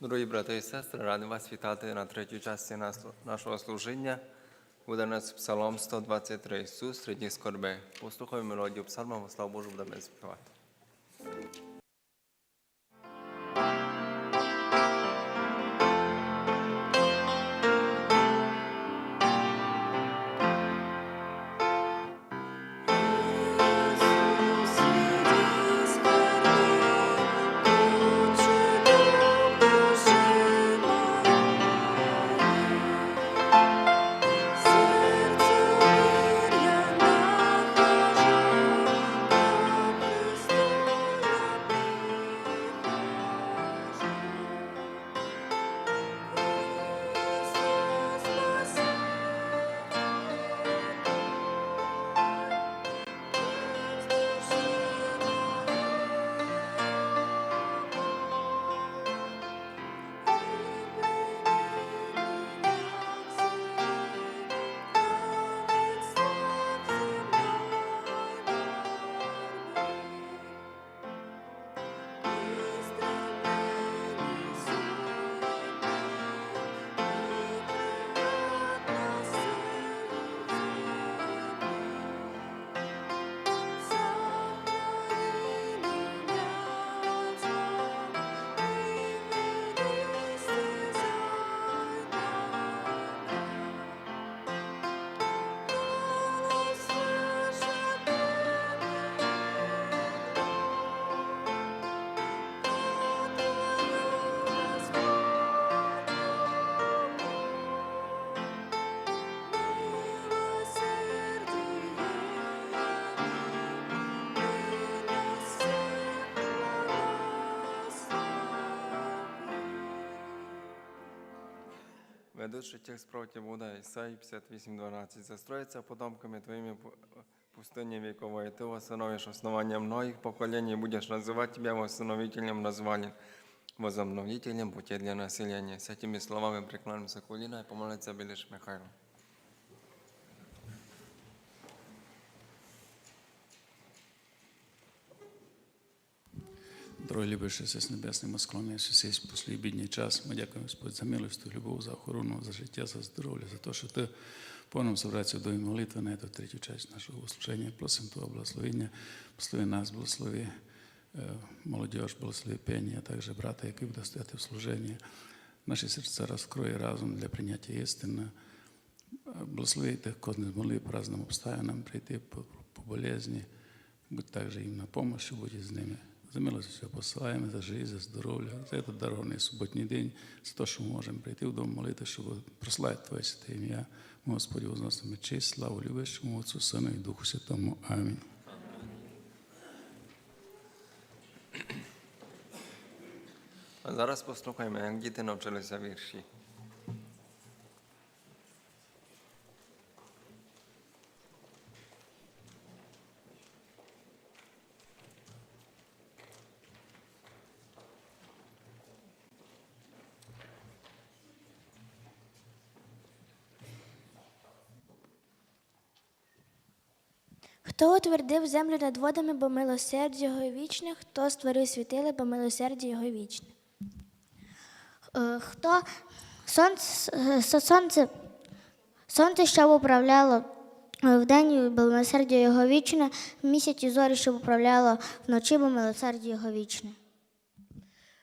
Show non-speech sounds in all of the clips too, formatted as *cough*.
Дорогі брати і сестри, радий вас вітати на третій часті нашого служіння. Буде нас Псалом 123 Ісус серед скорби. Послухаємо мелодію псалма, слава Божу будемо співати. Ведучий текст проти буде Ісаї 58.12. Застроїться потомками твоїми пу- пустыни вековой. Ты восстановишь основания многих поколений, и будешь называть тебя восстановителем развалин, возобновителем путей для населения. С этими словами преклонимся колено и помолиться Белиш Михайло. Дорогой любящий Отец Небесний, ми склоняємося сесть в послій бідній час. Ми дякуємо, Господь, за милость, Твою любов, за охорону, за життя, за здоров'я, за те, що Ти повним собраться до молитви на эту третю часть нашого служення. Просимо Твого благословення, благослови нас, благослови е, молодіж, благослови пені, а також брата, який буде стояти в служенні. Наші серця розкрої разом для прийняття істини. Благослови тих, кого не змогли по разним обставинам прийти по, по болезні. Будь также им на помощь, будь з ними. За милость все посилаємо, за життя, за здоров'я, за этот дарований суботній день, за те, що ми можемо прийти в дом молити, щоб прославити Твоє святе ім'я. Ми, Господи, возносимо честь, славу любящому Отцу, Сину і Духу Святому. Амінь. Зараз послухаємо, як діти навчилися вірші. Хто утвердив землю над водами, бо милосердя його вічне, хто створив світили, бо милосердя його вічне. Е, Хто сонце, е, со- сонце, сонце, що управляло е, вдень, бо милосердя його вічне, місяць і зорі, що управляло вночі, бо милосердя його вічне.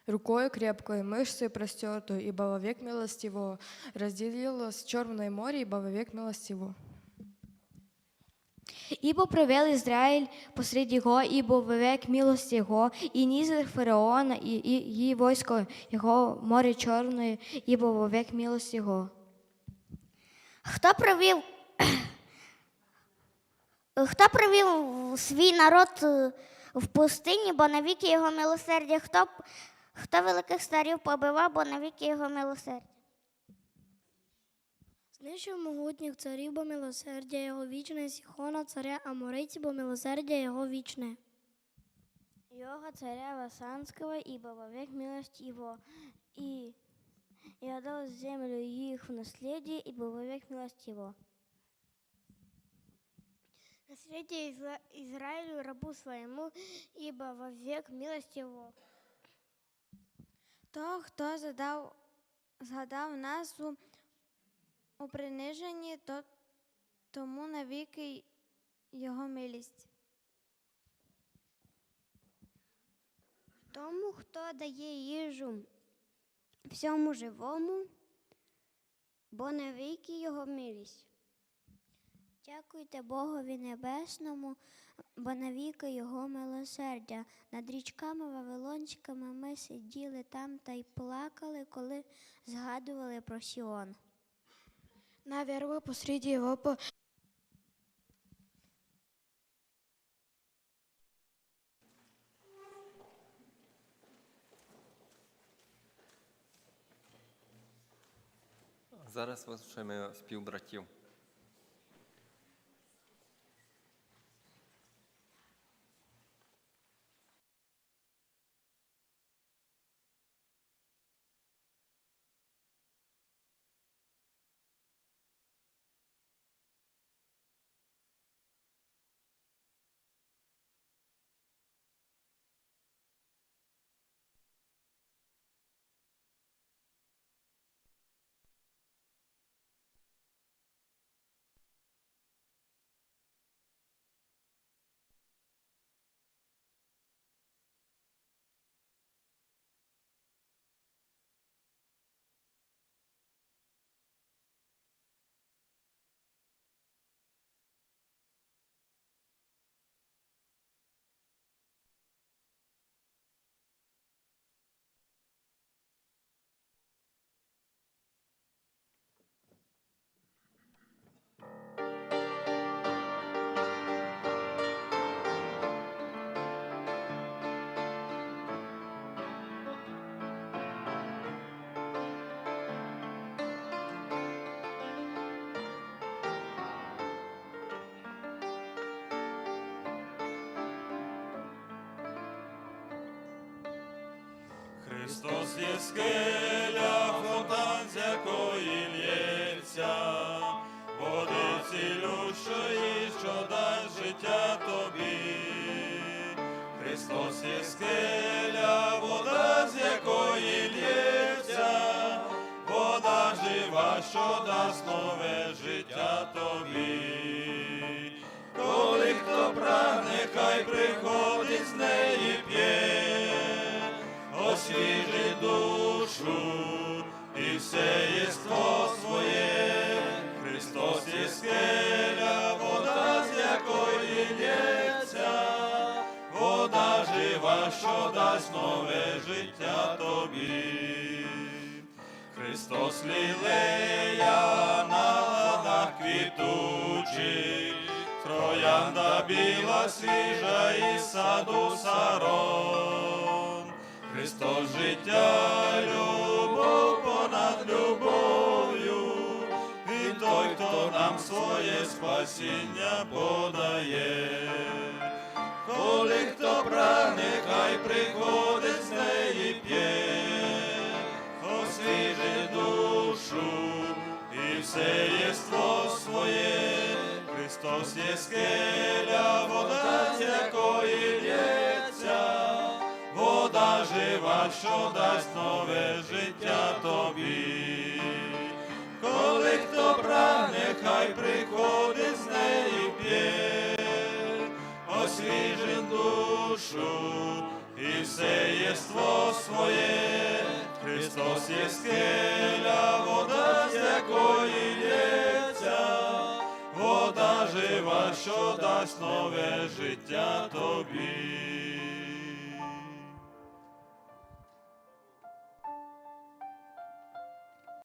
Рукою крепкой, мышцей простертой, ибо вовек милость его разделилось Черное море, ибо вовек милость Ибо провел Израиль посред его, ибо вовек милость его, и низах фараона, и, и, и войско его, море черное, ибо вовек милость его. Хто провів, *clears throat* хто провів свій народ е, в пустині, бо навіки його милосердя, хто, хто великих старів побивав, бо навіки його милосердя. Знищив могутніх царів, бо милосердя його вічне, Сіхона, царя Амориці, бо милосердя його вічне. Його царя Васанского, ибо вовек милость его, и, и отдал землю их в наследие, ибо вовек милость его. Наследие Изра- рабу своему, ибо вовек милость его. Хто, хто задав, згадав назву у приниженні, то тому навіки його милість. Тому, хто дає їжу всьому живому, бо навіки його милість. Дякуйте Богові Небесному, бо навіки Його милосердя. Над річками Вавилонськими ми сиділи там та й плакали, коли згадували про Сіон. На вербу посреди его по- Зараз вислухаємо спів Христос є скеля, фонтан, з якої лється, води цілющої, що дасть життя тобі. Христос є скеля, вода, з якої лється, вода жива, що дасть нове життя тобі. Дасть нове життя тобі. Христос лілея на ладах квітучих, троянда біла, свіжа і саду сарон. Христос життя, любов понад любов'ю, Він той, хто нам своє спасіння подає. Коли хто прагне, хай приходить з неї п'є, освіжи душу і все єство своє. Христос є скеля, вода, з якої лється, вода жива, що дасть нове життя тобі. Коли хто прагне, хай приходить з неї п'є, освіжить душу і все єство своє. Христос є скеля, вода, з якої лється, вода жива, що дасть нове життя тобі.